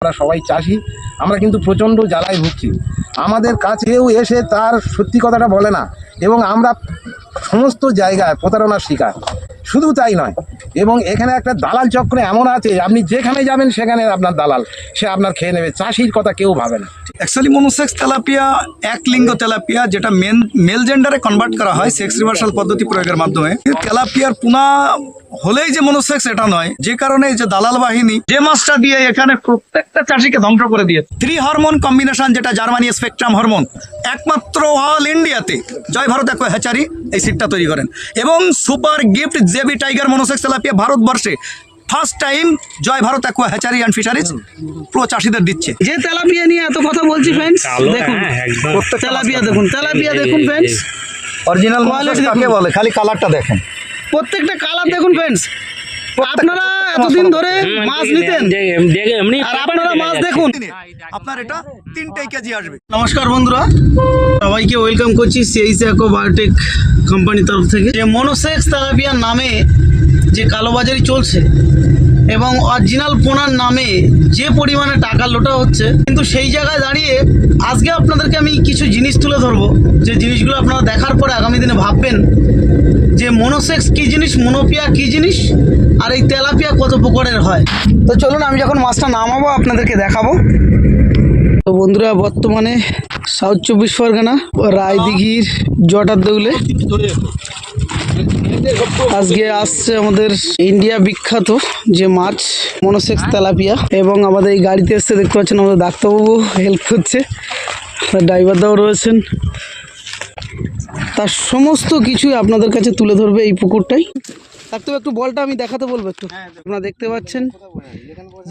আমরা সবাই চাষি, আমরা কিন্তু প্রচণ্ড জ্বালায় ভুগছি। আমাদের কাছেও এসে তার সত্যি কথাটা বলে না এবং আমরা সমস্ত জায়গায় প্রতারণার শিকার। শুধু তাই নয়, এবং এখানে একটা দালাল চক্র এমন আছে, আপনি যেখানে যাবেন সেখানে আপনার দালাল, সে আপনার খেয়ে নেবে, চাষির কথা কেউ ভাবে না। অ্যাকচুয়ালি মনোসেক্স তেলাপিয়া, এক লিঙ্গ তেলাপিয়া, যেটা মেন মেল জেন্ডারে কনভার্ট করা হয় সেক্স রিভার্সাল পদ্ধতি প্রয়োগের মাধ্যমে। তেলাপিয়ার পুনা হলেই যে মনোসেক্স এটা নয়। যে কারণে যে দালাল বাহিনী, যে মাছটা দিয়ে এখানে প্রত্যেকটা চাষিকে ধ্বংস করে দিয়ে থ্রি হরমোন কম্বিনেশন যেটা জার্মানি স্পেকট্রাম হরমোন একমাত্র অল ইন্ডিয়াতে জয় ভারত এক হ্যাচারি, এই সিটটা তৈরি করেন। এবং super gift JB tiger monosex tilapia ভারতবর্ষে first time Joy Bharat aqua hatchery and fisheries পুরো চাষিদের দিচ্ছে। যে তেলাপিয়া নিয়ে এত কথা বলছি ফ্রেন্ডস দেখুন তেলাপিয়া দেখুন তেলাপিয়া দেখুন ফ্রেন্ডস অরিজিনাল কোয়ালিটি কাকে বলে? খালি কালারটা দেখেন। প্রত্যেকটা কালার দেখুন ফ্রেন্ডস আপনারা এতদিন ধরে মাছ নিতেন। আর আপনারা মাছ দেখুন। আপনার এটা তিনটাই কেজি আসবে। নমস্কার বন্ধুরা সবাইকে ওয়েলকাম করছি সিএইচ অ্যাকো বায়োটেক কোম্পানির তরফ থেকে। যে মনোসেক্স তেলাপিয়ার নামে যে কালোবাজারি চলছে এবং অরিজিনাল পোনার নামে যে পরিমাণে টাকা লোটা হচ্ছে কিন্তু সেই জায়গায় দাঁড়িয়ে আজকে আপনাদেরকে আমি কিছু জিনিস তুলে ধরবো। যে জিনিসগুলো আপনারা দেখার পরে আগামী দিনে ভাববেন যে মনোসেক্স কি জিনিস মনোপিয়া কি জিনিস, আর এই তেলাপিয়া কত প্রকারের হয়? তো চলুন, আমি যখন মাছটা নামাবো, আপনাদেরকে দেখাবো। তো বন্ধুরা, বর্তমানে সাউথ চব্বিশ পরগনা, রায়দিঘির জটার দেউলে। আজকে আসছে আমাদের ইন্ডিয়া বিখ্যাত যে মাছ মনোসেক্স তেলাপিয়া। এবং আমাদের এই গাড়িতে এসছে দেখতে পাচ্ছেন, আমাদের ডাক্তারবাবু হেল্প করছে। ড্রাইভারদাও রয়েছেন। তার সমস্ত কিছুই আপনাদের কাছে তুলে ধরবে এই পুকুরটাই। ডাক্তার একটু বলটা আমি দেখাতে বলব একটু। আপনারা দেখতে পাচ্ছেন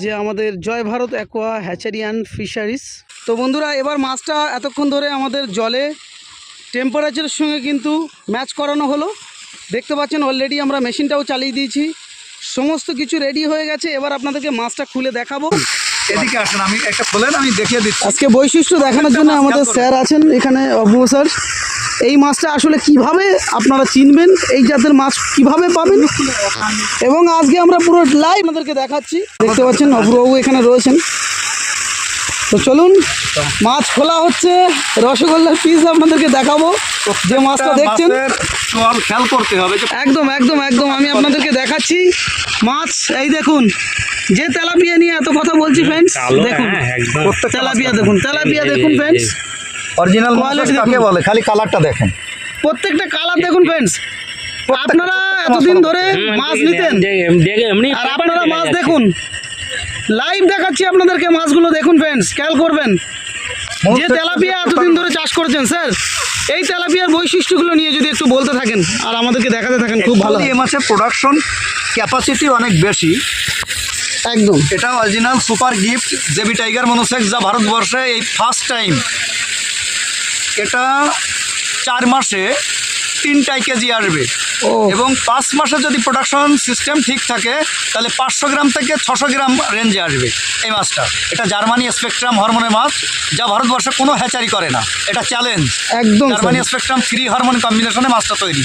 যে আমাদের Joy Bharat aqua hatchery and fisheries তো বন্ধুরা এবার মাছটা এতক্ষণ ধরে আমাদের জলে টেম্পারেচারের সঙ্গে কিন্তু ম্যাচ করানো হলো। দেখতে পাচ্ছেন অলরেডি আমরা মেশিনটাও চালিয়ে দিয়েছি। সমস্ত কিছু রেডি হয়ে গেছে। এবার আপনাদেরকে মাছটা খুলে দেখাবো। এদিকে আসেন আমি একটা খোলেন আমি দেখিয়ে দিচ্ছি। আজকে বৈশিষ্ট্য দেখানোর জন্য আমাদের স্যার আছেন এখানে অপূর্ব স্যার। এই মাছটা আসলে কীভাবে আপনারা চিনবেন? এই জাতের মাছ কীভাবে পাবেন? এবং আজকে আমরা পুরো লাইভ আপনাদেরকে দেখাচ্ছি। দেখতে পাচ্ছেন অপূর্ববাবু এখানে রয়েছেন। তো চলুন মাছ খোলা হচ্ছে। রসগোল্লার পিস আপনাদেরকে দেখাবো। যে মাছটা দেখছেন খেয়াল করতে হবে একদম একদম একদম আমি আপনাদেরকে দেখাচ্ছি। মাছ এই দেখুন যে তেলাপিয়া নিয়ে এত কথা বলছি ফ্রেন্ডস দেখুন। তেলাপিয়া দেখুন তেলাপিয়া দেখুন ফ্রেন্ডস অরিজিনাল Quality কাকে। বলে? খালি কালারটা দেখেন। প্রত্যেকটা কালার দেখুন ফ্রেন্ডস আপনারা এতদিন ধরে মাছ নিতেন। আর আপনারা মাছ দেখুন। লাইভ দেখাচ্ছি আপনাদেরকে মাছগুলো দেখুন ফ্রেন্ডস খেয়াল করবেন। যে তেলাপিয়া এতদিন ধরে চাষ করেছেন স্যার এই তেলাপিয়ার বৈশিষ্ট্যগুলো নিয়ে যদি একটু বলতে থাকেন আর আমাদেরকে দেখাতে থাকেন খুব ভালো। এই মাছের প্রোডাকশন ক্যাপাসিটি অনেক বেশি। একদম। এটা original super gift JB tiger monosex যা ভারতবর্ষে এই ফার্স্ট টাইম এটা চার মাসে তিনটাই কেজি আসবে। এবং পাঁচ মাসে যদি প্রোডাকশন সিস্টেম ঠিক থাকে তাহলে পাঁচশো গ্রাম থেকে ছশো গ্রাম রেঞ্জে আসবে এই মাছটা। এটা জার্মানি স্পেকট্রাম হরমোনের মাছ যা ভারতবর্ষে কোনো হ্যাচারি করে না। এটা চ্যালেঞ্জ একদম জার্মানি। স্পেকট্রাম থ্রি হরমোন কম্বিনেশনে মাছটা তৈরি।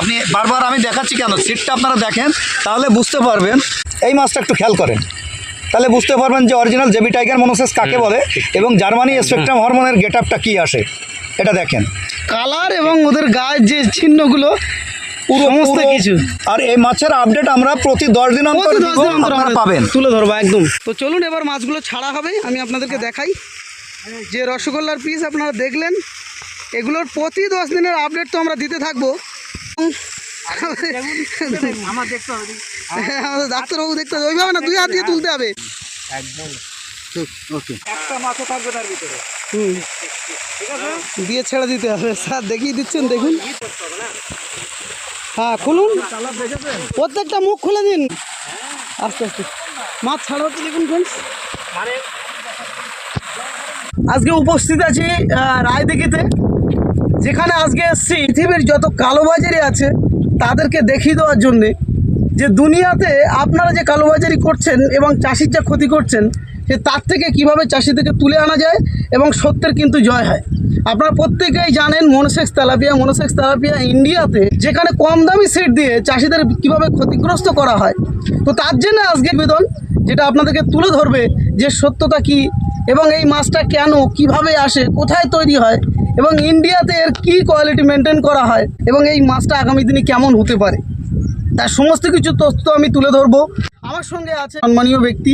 আপনি বারবার আমি দেখাচ্ছি কেন? সিটটা আপনারা দেখেন তাহলে বুঝতে পারবেন। এই মাছটা একটু খেয়াল করেন। তাহলে বুঝতে পারবেন যে অরিজিনাল জেবি টাইগার মনোসেস কাকে বলে? এবং জার্মানি স্পেকট্রাম হরমোনের গেট আপটা কী আসে? এটা দেখেন। কালার এবং ওদের গায়ের যে চিহ্নগুলো সমস্ত কিছু। আর এই মাছের আপডেট আমরা প্রতি দশ দিন অন্তর দশ দিন অন্তর আমরা পাবেন। তুলে ধরবো একদম। তো চলুন এবার মাছগুলো ছাড়া হবে আমি আপনাদেরকে দেখাই। যে রসগোল্লার পিস আপনারা দেখলেন এগুলোর প্রতি দশ দিনের আপডেট তো আমরা দিতে থাকব। হ্যাঁ, আমাদের ডাক্তারবাবু দেখতে হবে ওইভাবে না দুই হাত দিয়ে তুলতে হবে। একটা মাছও থাকবে তার ভিতরে। হুম। দিয়ে ছেড়ে দিতে হবে। স্যার দেখিয়ে দিচ্ছেন দেখুন। হ্যাঁ খুলুন। প্রত্যেকটা মুখ খুলে দিন। আস্তে আস্তে। মাছ ছাড়া হচ্ছে দেখুন ফ্রেন্ডস আজকে উপস্থিত আছি রায়দিঘিতে। যেখানে আজকে এসছি পৃথিবীর যত কালোবাজারি আছে তাদেরকে দেখিয়ে দেওয়ার জন্যে যে দুনিয়াতে আপনারা যে কালোবাজারি করছেন এবং চাষির যা ক্ষতি করছেন সে তার থেকে কীভাবে চাষিদেরকে তুলে আনা যায় এবং সত্যের কিন্তু জয় হয়। আপনারা প্রত্যেকেই জানেন মনোসেক্স তেলাপিয়া মনোসেক্স তেলাপিয়া ইন্ডিয়াতে যেখানে কম দামি সিট দিয়ে চাষিদের কীভাবে ক্ষতিগ্রস্ত করা হয়। তো তার জন্য আজকে বেদন যেটা আপনাদেরকে তুলে ধরবে যে সত্যতা কি এবং এই মাছটা কেন, কীভাবে আসে, কোথায় তৈরি হয় এবং ইন্ডিয়াতে এর কী কোয়ালিটি মেনটেন করা হয় এবং এই মাছটা আগামী দিনে কেমন হতে পারে। তার সমস্ত কিছু তথ্য আমি তুলে ধরবো। আমার সঙ্গে আছে সম্মানীয় ব্যক্তি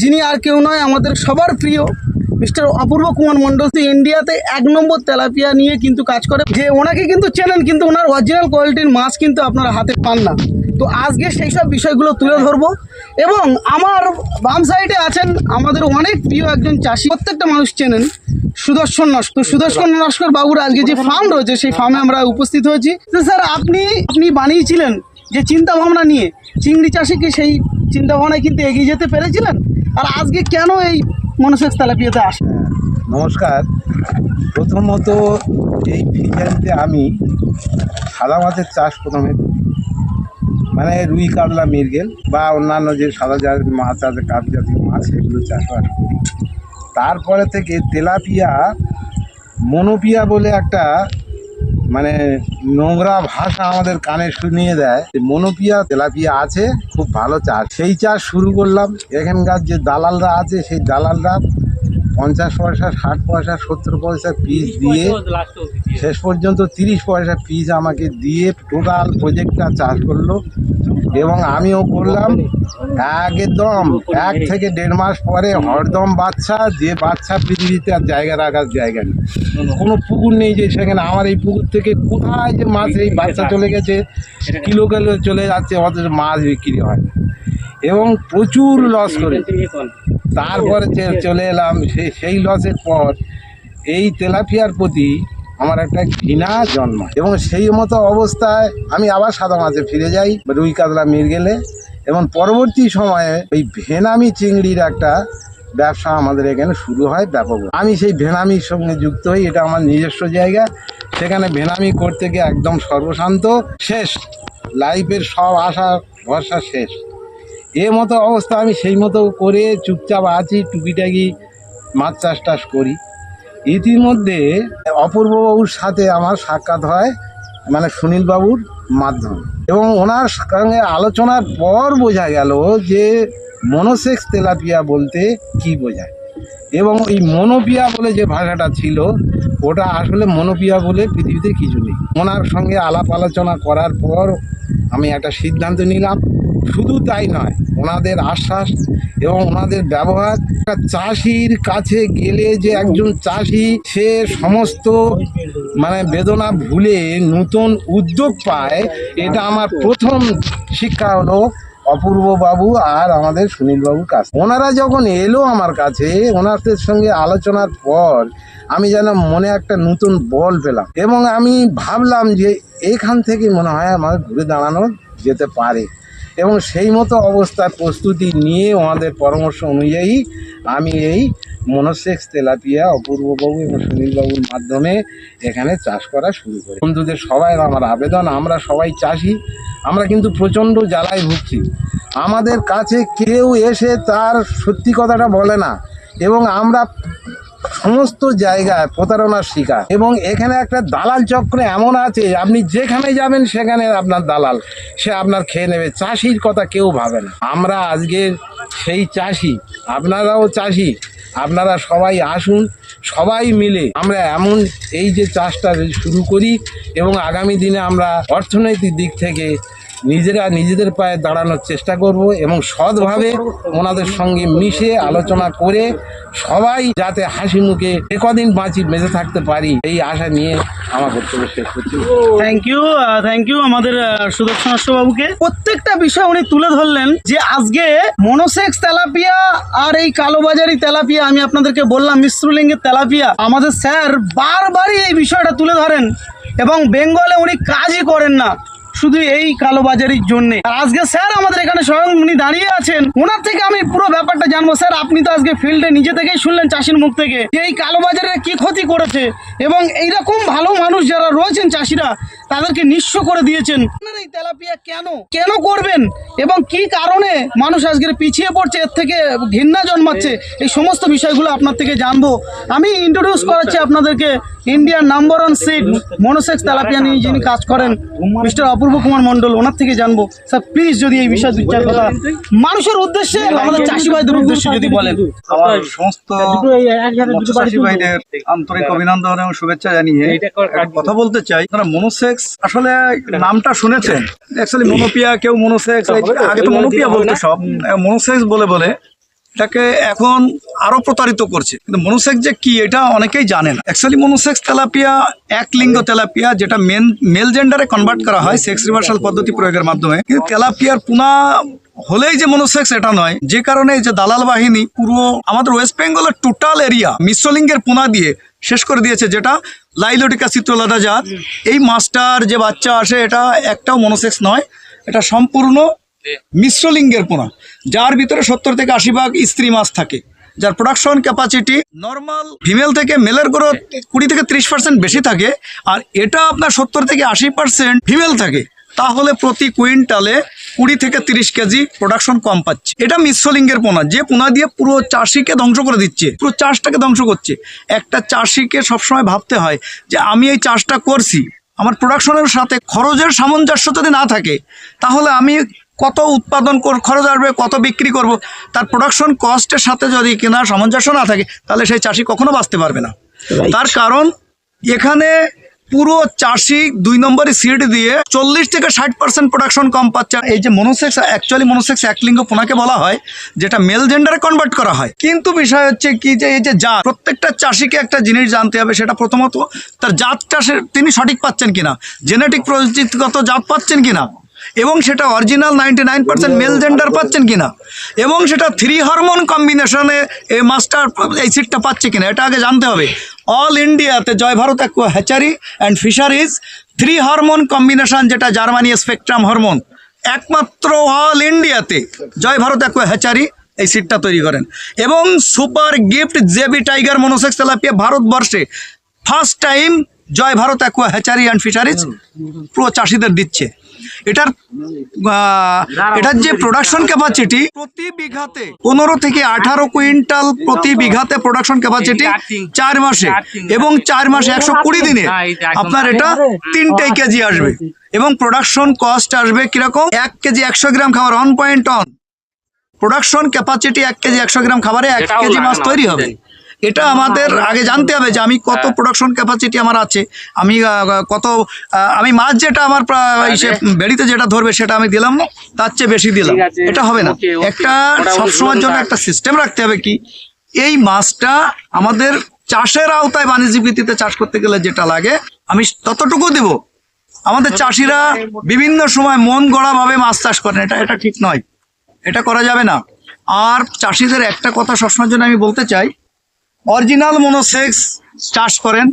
যিনি আর কেউ নয়, আমাদের সবার প্রিয় মিস্টার অপূর্ব কুমার মণ্ডল তো ইন্ডিয়াতে এক নম্বর তেলাপিয়া নিয়ে কিন্তু কাজ করে। যে ওনাকে কিন্তু চেনেন, কিন্তু ওনার অরিজিনাল কোয়ালিটির মাছ কিন্তু আপনারা হাতে পান না। তো আজকে সেই সব বিষয়গুলো তুলে ধরবো এবং আমার বাম সাইডে আছেন আমাদের অনেক প্রিয় একজন চাষি। প্রত্যেকটা মানুষ চেনেন সুদর্শন নস্কর। সুদর্শন নস্কর বাবুর আজকে যে ফার্ম রয়েছে, সেই ফার্মে আমরা উপস্থিত হয়েছি। তো স্যার, আপনি আপনি বানিয়েছিলেন যে চিন্তা ভাবনা নিয়ে। চিংড়ি চাষে কি সেই চিন্তা ভাবনায় কিন্তু এগিয়ে যেতে পেরেছিলেন? আর আজকে কেন এই মনসেক্স তেলাপিয়াতে আসে নমস্কার। প্রথমত এই ফিজারিতে আমি সাদা মাছের চাষ প্রথমে মানে রুই, কাতলা, মৃগেল বা অন্যান্য যে সাদা জাতের মাছ আছে কাপ জাতীয় মাছ সেগুলো চাষবাস করি তারপরে থেকে তেলাপিয়া, মনোপিয়া বলে একটা মানে নোংরা ভাষা আমাদের কানে শুনিয়ে দেয়। মনোপিয়া, তেলাপিয়া আছে, খুব ভালো চাষ। সেই চাষ শুরু করলাম। এখানকার যে দালালরা আছে, সেই দালালরা পঞ্চাশ পয়সা ষাট পয়সা সত্তর পয়সা পিস দিয়ে শেষ পর্যন্ত তিরিশ পয়সা পিস আমাকে দিয়ে টোটাল প্রজেক্টটা চাষ করল। এবং আমিও করলাম। একদম এক থেকে দেড় মাস পরে হরদম বাচ্চা যে বাচ্চা পৃথিবীতে আর জায়গা রাখার জায়গা নেই। কোনো পুকুর নেই যে সেখানে আমার এই পুকুর থেকে কোথায় যে মাছ এই বাচ্চা চলে গেছে কিলো কিলো চলে যাচ্ছে অথচ মাছ বিক্রি হয় না। এবং প্রচুর লস করে। তারপরে চলে এলাম। সেই সেই লসের পর এই তেলাপিয়ার প্রতি আমার একটা ঘৃণা জন্মায়। এবং সেই মতো অবস্থায় আমি আবার সাদা মাছে ফিরে যাই রুই কাতলা মিরগেলে এবং পরবর্তী সময়ে এই ভেনামি চিংড়ির একটা ব্যবসা আমাদের এখানে শুরু হয় ব্যাপক। আমি সেই ভেনামির সঙ্গে যুক্ত হই এটা আমার নিজস্ব জায়গা। সেখানে ভেনামি করতে গিয়ে একদম সর্বশান্ত। শেষ। লাইফের সব আশা ভরসা শেষ। এ মতো অবস্থা আমি সেই মতো করে চুপচাপ আছি, টুকিটাকি মাছ চাষ টাস করি। ইতিমধ্যে অপূর্ববাবুর সাথে আমার সাক্ষাৎ হয় মানে সুনীলবাবুর মাধ্যমে। এবং ওনার সঙ্গে আলোচনার পর বোঝা গেল যে মনোসেক্স তেলাপিয়া বলতে কি বোঝায়। এবং এই মনোপিয়া বলে যে ভাষাটা ছিল, ওটা আসলে মনোপিয়া বলে পৃথিবীতে কিছু নেই। ওনার সঙ্গে আলাপ আলোচনা করার পর আমি একটা সিদ্ধান্ত নিলাম শুধু তাই নয়, ওনাদের আশ্বাস এবং ওনাদের ব্যবহার। চাষির কাছে গেলে যে একজন চাষি, সে সমস্ত মানে বেদনা ভুলে নতুন উদ্যোগ পায়, এটা আমার প্রথম শিক্ষা হলো অপূর্ব বাবু আর আমাদের সুনীল বাবুর কাছে ওনারা যখন এলো আমার কাছে, ওনাদের সঙ্গে আলোচনার পর আমি যেন মনে একটা নতুন বল পেলাম এবং আমি ভাবলাম যে এখান থেকে মনে হয় আমার ঘুরে দাঁড়ানো যেতে পারে। এবং সেই মতো অবস্থার প্রস্তুতি নিয়ে ওনাদের পরামর্শ অনুযায়ী আমি এই মনোসেক্স তেলাপিয়া, অপূর্ববাবু এবং সুনীলবাবুর মাধ্যমে এখানে চাষ করা শুরু করি। বন্ধুদের সবাই আমার আবেদন, আমরা সবাই চাষি, আমরা কিন্তু প্রচণ্ড জ্বালায় ভুগছি। আমাদের কাছে কেউ এসে তার সত্যি কথাটা বলে না এবং আমরা সমস্ত জায়গায় প্রতারণার শিকার। এবং এখানে একটা দালাল চক্র এমন আছে, আপনি যেখানে যাবেন সেখানে আপনার দালাল, সে আপনার খেয়ে নেবে। চাষির কথা কেউ ভাবে না। আমরা আজকে সেই চাষি, আপনারাও চাষি, আপনারা সবাই আসুন, সবাই মিলে আমরা এমন এই যে চাষটা শুরু করি এবং আগামী দিনে আমরা অর্থনৈতিক দিক থেকে নিজেরা নিজেদের পায়ে দাঁড়ানোর চেষ্টা করব এবং সৎভাবে ওনাদের সঙ্গে মিশে আলোচনা করে সবাই যাতে হাসি মুখে একদিন বাঁচি বেঁচে থাকতে পারি এই আশা নিয়ে আমার বক্তব্য শেষ করছি। থ্যাংক ইউ থ্যাংক ইউ আমাদের আহ, সুদর্শন বাবুকে প্রত্যেকটা বিষয় উনি তুলে ধরলেন যে আজকে মনোসেক্স তেলাপিয়া আর এই কালোবাজারি তেলাপিয়া আমি আপনাদেরকে বললাম মিশ্রলিঙ্গের তেলাপিয়া আমাদের স্যার বারবারই এই বিষয়টা তুলে ধরেন এবং বেঙ্গলে উনি কাজই করেন না। শুধু এই কালোবাজারির জন্য। আজকে স্যার আমাদের এখানে স্বয়ং উনি দাঁড়িয়ে আছেন। ওনার থেকে আমি পুরো ব্যাপারটা জানব। স্যার, আপনি তো আজকে ফিল্ডে নিজে থেকেই শুনলেন চাষির মুখ থেকে। যে এই কালোবাজারে কি ক্ষতি করেছে এবং এইরকম ভালো মানুষ যারা রয়েছেন চাষিরা, তাদেরকে নিঃস্ব করে দিয়েছেন। এই তেলাপিয়া কেন? কেন করবেন? এবং কি কারণে মানুষ আজকে পিছিয়ে পড়ছে, এর থেকে ঘৃণা জন্মাচ্ছে? এই সমস্ত বিষয়গুলো আপনার থেকে জানব। আমি ইন্ট্রোডিউস করাচ্ছি আপনাদেরকে ইন্ডিয়ার number one seed monosex tilapia নিয়ে যিনি কাজ করেন মিস্টার অপূর্ব পূর্ব কুমার মন্ডল ওনার থেকে জানব। স্যার প্লিজ যদি এই বিষয়ে দু চার কথা মানুষের উদ্দেশ্যে আমাদের চাষি ভাইদের উদ্দেশ্যে যদি বলেন। আমার সমস্ত চাষি ভাইদের আন্তরিক অভিনন্দন এবং শুভেচ্ছা জানিয়ে কথা বলতে চাই। আপনারা মনোসেক্স আসলে নামটা শুনেছেন। অ্যাকচুয়ালি মনোপিয়া কেউ মনোসেক্স আগে তো মনোপিয়া বলতো সব। মনোসেক্স বলে বলে এটাকে এখন আরও প্রতারিত করছে। কিন্তু মনোসেক্স যে কি, এটা অনেকেই জানে না। অ্যাকচুয়ালি মনোসেক্স তেলাপিয়া এক লিঙ্গ তেলাপিয়া, যেটা মেন মেল জেন্ডারে কনভার্ট করা হয় সেক্স রিভার্সাল পদ্ধতি প্রয়োগের মাধ্যমে। কিন্তু তেলাপিয়ার পুনা হলেই যে মনোসেক্স এটা নয়। যে কারণে যে দালাল বাহিনী, পুরো আমাদের ওয়েস্ট বেঙ্গলের টোটাল এরিয়া মিশ্রলিঙ্গের পোনা দিয়ে শেষ করে দিয়েছে, যেটা লাইলোটিকা চিত্রলতা জাত। এই মাস্টার যে বাচ্চা আসে, এটা একটাও মনোসেক্স নয়। এটা সম্পূর্ণ মিশ্রলিঙ্গের পোনা, যার ভিতরে সত্তর থেকে আশি ভাগ স্ত্রী মাছ থাকে, যার প্রোডাকশন ক্যাপাসিটি নর্মাল ফিমেল থেকে মেলের গ্রোথ কুড়ি থেকে ত্রিশ পার্সেন্ট বেশি থাকে, আর এটা আপনার সত্তর থেকে আশি পার্সেন্ট ফিমেল থাকে, তাহলে প্রতি কুইন্টালে কুড়ি থেকে তিরিশ কেজি প্রোডাকশন কম পাচ্ছে। এটা মিশ্রলিঙ্গের পোনা, যে পোনা দিয়ে পুরো চাষিকে ধ্বংস করে দিচ্ছে, পুরো চাষটাকে ধ্বংস করছে। একটা চাষিকে সবসময় ভাবতে হয় যে, আমি এই চাষটা করছি, আমার প্রোডাকশনের সাথে খরচের সামঞ্জস্য যদি না থাকে, তাহলে আমি কত উৎপাদন কর খরচ আসবে কত বিক্রি করব তার প্রোডাকশন কস্টের সাথে যদি কেনার সামঞ্জস্য না থাকে তাহলে সেই চাষি কখনো বাঁচতে পারবে না। তার কারণ এখানে পুরো চাষি দুই নম্বরে সিড দিয়ে চল্লিশ থেকে ষাট পার্সেন্ট প্রোডাকশন কম পাচ্ছে। এই যে মনোসেক্স অ্যাকচুয়ালি মনোসেক্স একলিঙ্গ পোনাকে বলা হয় যেটা মেল জেন্ডারে কনভার্ট করা হয়। কিন্তু বিষয় হচ্ছে কি যে এই যে জাত প্রত্যেকটা চাষিকে একটা জিনিস জানতে হবে সেটা প্রথমত তার জাত চাষের তিনি সঠিক পাচ্ছেন কিনা জেনেটিক প্রযুক্তিগত জাত পাচ্ছেন কিনা। এবং সেটা original ninety nine percent male gender পাচ্ছেন কিনা? এবং সেটা থ্রি হরমোন কম্বিনেশনে এই মাস্টার এই সিটটা পাচ্ছে কিনা? এটা আগে জানতে হবে। অল ইন্ডিয়াতে Joy Bharat aqua hatchery and fisheries three hormone combination যেটা জার্মানি স্পেকট্রাম হরমোন একমাত্র অল ইন্ডিয়াতে জয় ভারত অ্যাকোয়া হ্যাচারি এই সিটটা তৈরি করেন। এবং super gift JB tiger monosex tilapia ভারতবর্ষে first time Joy Bharat aqua hatchery and fisheries পুরো চাষিদের দিচ্ছে। এটার এটার যে প্রোডাকশন ক্যাপাসিটি প্রতি বিঘাতে পনেরো থেকে আঠারো কুইন্টাল প্রতি বিঘাতে প্রোডাকশন ক্যাপাসিটি চার মাসে এবং চার মাসে একশো কুড়ি দিনে আপনার এটা তিনটে কেজি আসবে। এবং প্রোডাকশন কস্ট আসবে কীরকম? এক কেজি একশো গ্রাম খাবার one point on production capacity এক কেজি একশো গ্রাম খাবারে এক কেজি মাছ তৈরি হবে। এটা আমাদের আগে জানতে হবে যে আমি কত প্রোডাকশন ক্যাপাসিটি আমার আছে। আমি কত আমি মাছ যেটা আমার বেড়িতে যেটা ধরবে সেটা আমি দিলাম না তার চেয়ে বেশি দিলাম। এটা হবে না। একটা সবসময়ের জন্য একটা সিস্টেম রাখতে হবে কি এই মাছটা আমাদের চাষের আওতায় বাণিজ্যিক ভিত্তিতে চাষ করতে গেলে যেটা লাগে আমি ততটুকু দেব। আমাদের চাষিরা বিভিন্ন সময় মন গড়া ভাবে মাছ চাষ করেন। এটা এটা ঠিক নয়। এটা করা যাবে না। আর চাষিদের একটা কথা সবসময়ের জন্য আমি বলতে চাই অরিজিনাল মনোসেক্স চাষ করেন।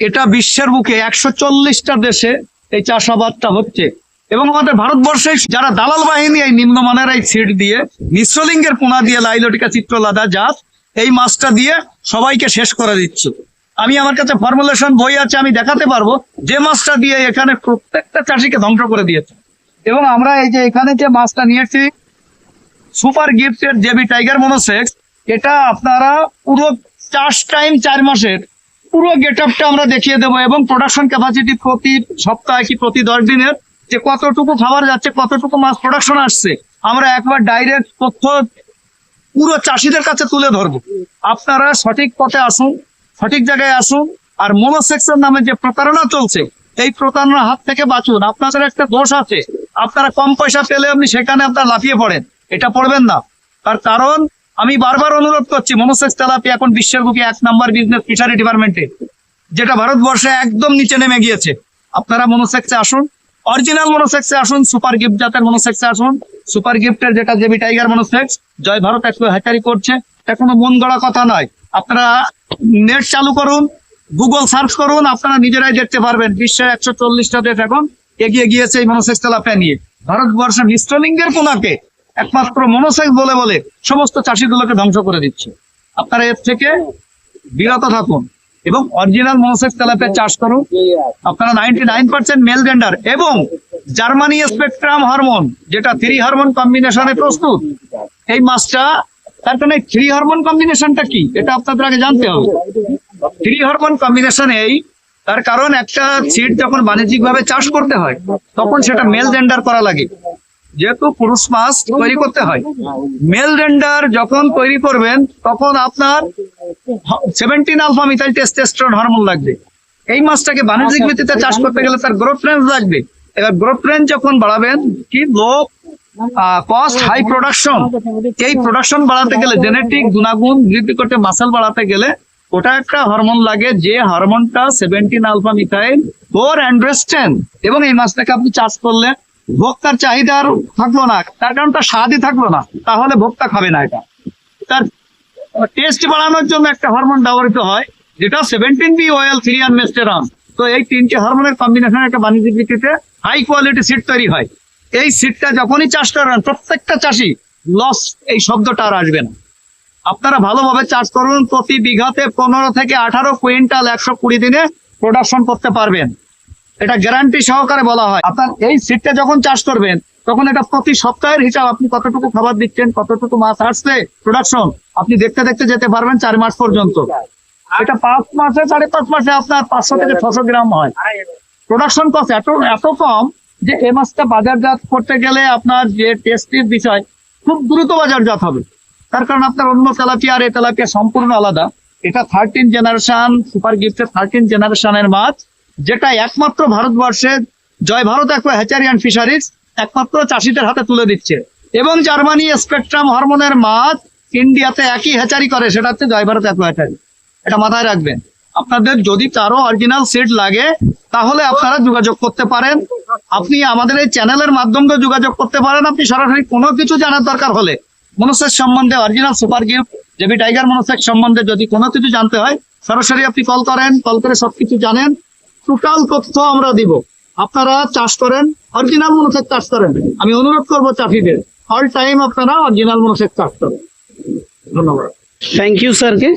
এটা বিশ্বের বুকে একশো চল্লিশটা দেশে এই চাষাবাদটা হচ্ছে। এবং আমাদের ভারতবর্ষে যারা দালাল বাহিনী এই নিম্নমানের এই সিট দিয়ে, মিশ্রলিঙ্গের পোনা দিয়ে লাইলটিকা চিত্রলাদা জাত, এই মাছটা দিয়ে সবাইকে শেষ করে দিচ্ছে। আমি আমার কাছে ফর্মুলেশন বই আছে, আমি দেখাতে পারব। যে মাছটা দিয়ে এখানে প্রত্যেকটা চাষিকে ধ্বংস করে দিয়েছে। এবং আমরা এই যে এখানে যে মাছটা নিয়েছি সুপার গিফটের জেবি টাইগার মনোসেক্স এটা আপনারা পুরো চাষ টাইম চার মাসের পুরো গেট আপটা আমরা দেখিয়ে দেবো এবং প্রোডাকশন ক্যাপাসিটি প্রতি সপ্তাহে কি প্রতি দশ দিনের যে কতটুকু খাবার যাচ্ছে, কতটুকু মাছ প্রোডাকশন আসছে, আমরা একবার ডাইরেক্ট তথ্য পুরো চাষিদের কাছে তুলে ধরবো। আপনারা সঠিক পথে আসুন, সঠিক জায়গায় আসুন, আর মনোসেক্সের নামে যে প্রতারণা চলছে, এই প্রতারণার হাত থেকে বাঁচুন। আপনাদের একটা দোষ আছে, আপনারা কম পয়সা পেলে আপনি সেখানে আপনার লাফিয়ে পড়েন, এটা পড়বেন না। তার কারণ আমি বারবার অনুরোধ করছি, মনোসেক্স তেলাপি এখন বিশ্বের বুকে এক নাম্বার বিজনেস ফিশারি ডিপার্টমেন্টে যেটা ভারতবর্ষে একদম নিচে নেমে গিয়েছে। আপনারা মনোসেক্সে আসুন অরিজিনাল মনোসেক্সে আসুন সুপার গিফট জাতের মনোসেক্সে আসুন সুপার গিফটের যেটা JB tiger monosex, Joy Bharat একটু হ্যাকারি করছে, এটা কোনো মন গড়া কথা নয়। আপনারা নেট চালু করুন গুগল সার্চ করুন, আপনারা নিজেরাই দেখতে পারবেন, বিশ্বের একশো চল্লিশটা দেশ এখন এগিয়ে গিয়েছে এই মনোসেক্স তেলাপিয়া নিয়ে। ভারতবর্ষে মিশ্রলিঙ্গের পোনাকে একমাত্র মনোসেক্স বলে বলে সমস্ত চাষি চাষিগুলোকে ধ্বংস করে দিচ্ছে। আপনারা এর থেকে বিরত থাকুন এবং অরিজিনাল মনোসেক্স তেলাপিয়া চাষ করুন। আপনারা ninety nine percent male gender এবং জার্মানি স্পেকট্রাম হরমোন যেটা থ্রি হরমোন কম্বিনেশনে প্রস্তুত, এই মাছটা, তার কারণে থ্রি হরমোন কম্বিনেশনটা কি? এটা আপনাদের আগে জানতে হবে। থ্রি হরমোন কম্বিনেশন এই, তার কারণ একটা সিড যখন বাণিজ্যিকভাবে চাষ করতে হয়, তখন সেটা মেল জেন্ডার করা লাগে। যেহেতু পুরুষ মাছ তৈরি করতে হয়। মেল জেন্ডার যখন তৈরি করবেন তখন আপনার seventeen alpha methyl testosterone hormone লাগবে। এই মাছটাকে বাণিজ্যিক ভিত্তিতে চাষ করতে গেলে তার গ্রোথ রেঞ্জ লাগবে। এবার গ্রোথ রেঞ্জ যখন বাড়াবেন কি লো কস্ট হাই প্রোডাকশন এই প্রোডাকশন বাড়াতে গেলে জেনেটিক গুণাগুণ বৃদ্ধি করতে মাসেল বাড়াতে গেলে ওটা একটা হরমোন লাগে যে হরমোনটা seventeen alpha methyl four androstene এবং এই মাছটাকে আপনি চাষ করলে ভোক্তার চাহিদা আর থাকল না, তার কারণ তার স্বাদই থাকল না, তাহলে ভোক্তা খাবে না এটা। তার টেস্ট বাড়ানোর জন্য একটা হরমোন ব্যবহৃত হয়, যেটা সেভেন্টিন বি ওয়েল থ্রিয়ান মেস্টেরন তো এই তিনটি হরমোনের কম্বিনেশন একটা বাণিজ্যিক ভিত্তিতে হাই কোয়ালিটি সিড তৈরি হয়। এই সিডটা যখনই চাষ করবেন প্রত্যেকটা চাষি লস এই শব্দটা আর আসবে না। আপনারা ভালোভাবে চাষ করুন, প্রতি বিঘাতে পনেরো থেকে আঠারো কুইন্টাল একশো কুড়ি দিনে প্রোডাকশন করতে পারবেন। এটা গ্যারান্টি সহকারে বলা হয়। আপনার এই সিটটা যখন চাষ করবেন, তখন এটা প্রতি সপ্তাহের হিসাব আপনি কতটুকু খাবার দিচ্ছেন, কতটুকু মাছ আসছে প্রোডাকশন আপনি দেখতে দেখতে যেতে পারবেন চার মাস পর্যন্ত। এটা পাঁচ মাসে, সাড়ে পাঁচ মাসে আপনার পাঁচশো থেকে ছশো গ্রাম হয়। প্রোডাকশন কস্ট এত এত কম যে এই মাছটা বাজারজাত করতে গেলে আপনার যে টেস্টির বিষয়, খুব দ্রুত বাজারজাত হবে। তার কারণ আপনার অন্য তেলাপিয়া আর এই তেলাপিয়া সম্পূর্ণ আলাদা। এটা থার্টিন জেনারেশন সুপার গিফটের থার্টিন জেনারেশনের মাছ। যেটা একমাত্র ভারতবর্ষে জয় ভারত একো হ্যাচারি অ্যান্ড ফিশারিজ একমাত্র চাষিদের হাতে তুলে দিচ্ছে। এবং জার্মানি স্পেকট্রাম হরমোনের মাছ ইন্ডিয়াতে একই হ্যাচারি করে, সেটা হচ্ছে জয় ভারত একো হ্যাচারি এটা মাথায় রাখবেন। আপনাদের যদি কারও অরিজিনাল সিড লাগে, তাহলে আপনারা যোগাযোগ করতে পারেন। আপনি আমাদের এই চ্যানেলের মাধ্যমে যোগাযোগ করতে পারেন। আপনি সরাসরি কোনো কিছু জানার দরকার হলে মনোসেক সম্বন্ধে original super gift JB tiger monosex সম্বন্ধে যদি কোনো কিছু জানতে হয়, সরাসরি আপনি কল করেন কল করে সবকিছু জানেন। টোটাল তথ্য আমরা দিব। আপনারা চাষ করেন অরিজিনাল মনোসেক চাষ করেন। আমি অনুরোধ করব চাষিদের অল টাইম আপনারা অরিজিনাল মনোসেক চাষ করেন। ধন্যবাদ। থ্যাংক ইউ স্যারকে